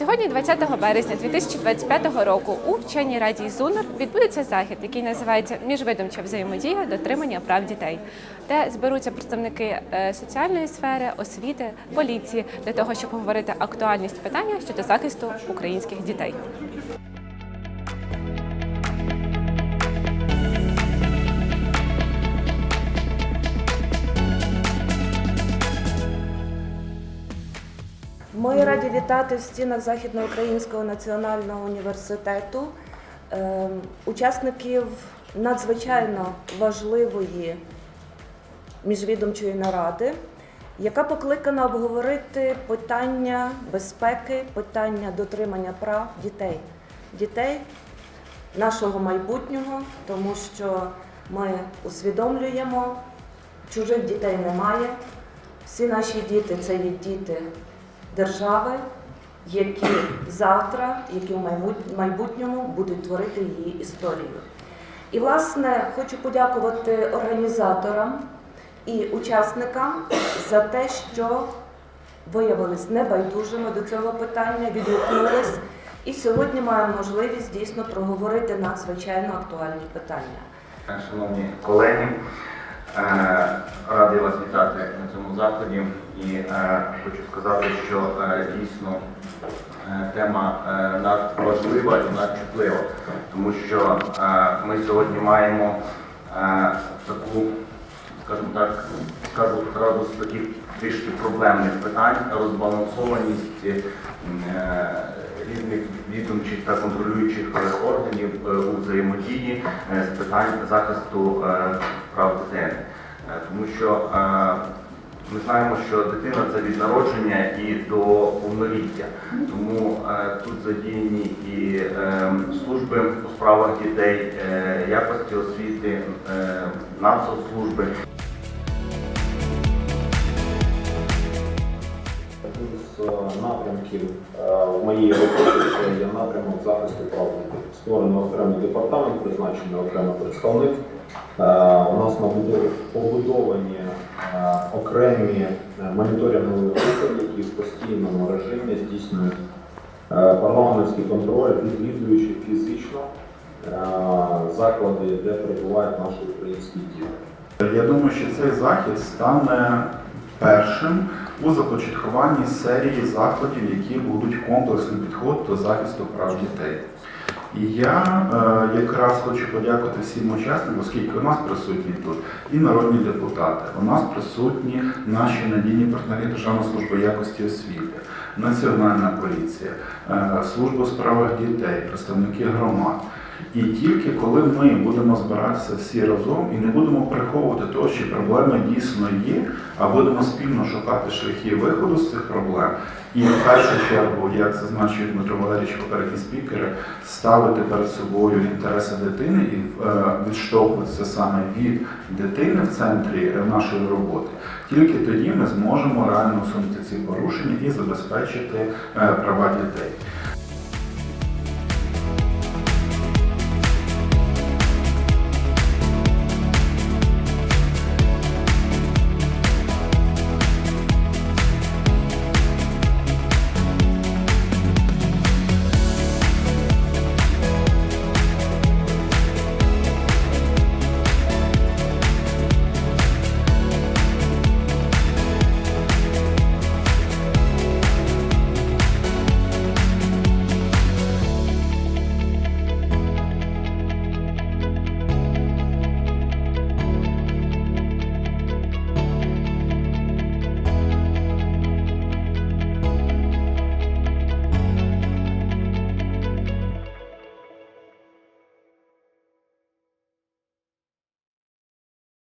Сьогодні, 20 березня 2025 року, у вченій раді ЗУНР відбудеться захід, який називається Міжвидомча взаємодія дотримання прав дітей, де зберуться представники е, соціальної сфери, освіти, поліції для того, щоб говорити актуальність питання щодо захисту українських дітей. Ми раді вітати в стінах Західноукраїнського національного університету е, учасників надзвичайно важливої міжвідомчої наради, яка покликана обговорити питання безпеки, питання дотримання прав дітей, дітей нашого майбутнього, тому що ми усвідомлюємо, чужих дітей немає. Всі наші діти це є діти держави, які завтра, які в майбутньому будуть творити її історію. І, власне, хочу подякувати організаторам і учасникам за те, що виявились небайдужими до цього питання, відгукнулись. І сьогодні маємо можливість дійсно проговорити надзвичайно актуальні питання. Шановні колеги, е, радий вас вітати на цьому заході і е, хочу сказати, що е, дійсно е, тема е, надважлива і надчутлива, тому що е, ми сьогодні маємо е, таку, скажімо так, скажу одразу з таких трішки проблемних питань, розбалансованість е, різних відомчих та контролюючих е, органів е, у взаємодії е, з питань захисту е, прав дитини. Е, Тому що е, ми знаємо, що дитина це від народження і до повноліття. Тому е, тут задіяні і е, служби у справах дітей, е, якості освіти, е, нацслужби. З е, напрямків е, в моїй роботі це є напрямок захисту прав дітей. Створено окремий департамент, призначений окремий представник. Е, У нас побудовані окремі е, моніторингові групи, які в постійному режимі здійснюють е, парламентський контроль, відвідуючи фізично е, заклади, де перебувають наші українські діти. Я думаю, що цей захід стане першим у започаткуванні серії заходів, які будуть комплексний підход до захисту прав дітей. І я е, якраз хочу подякувати всім учасникам, оскільки у нас присутні тут і народні депутати, у нас присутні наші надійні партнери Державної служби якості освіти, Національна поліція, е, служба у справах дітей, представники громад. І тільки коли ми будемо збиратися всі разом і не будемо приховувати того, що проблеми дійсно є, а будемо спільно шукати шляхи виходу з цих проблем, і в першу чергу, як зазначив Дмитро Валерійович, попередні спікери, ставити перед собою інтереси дитини і е, відштовхуватися саме від дитини в центрі е, нашої роботи. Тільки тоді ми зможемо реально усунути ці порушення і забезпечити е, права дітей.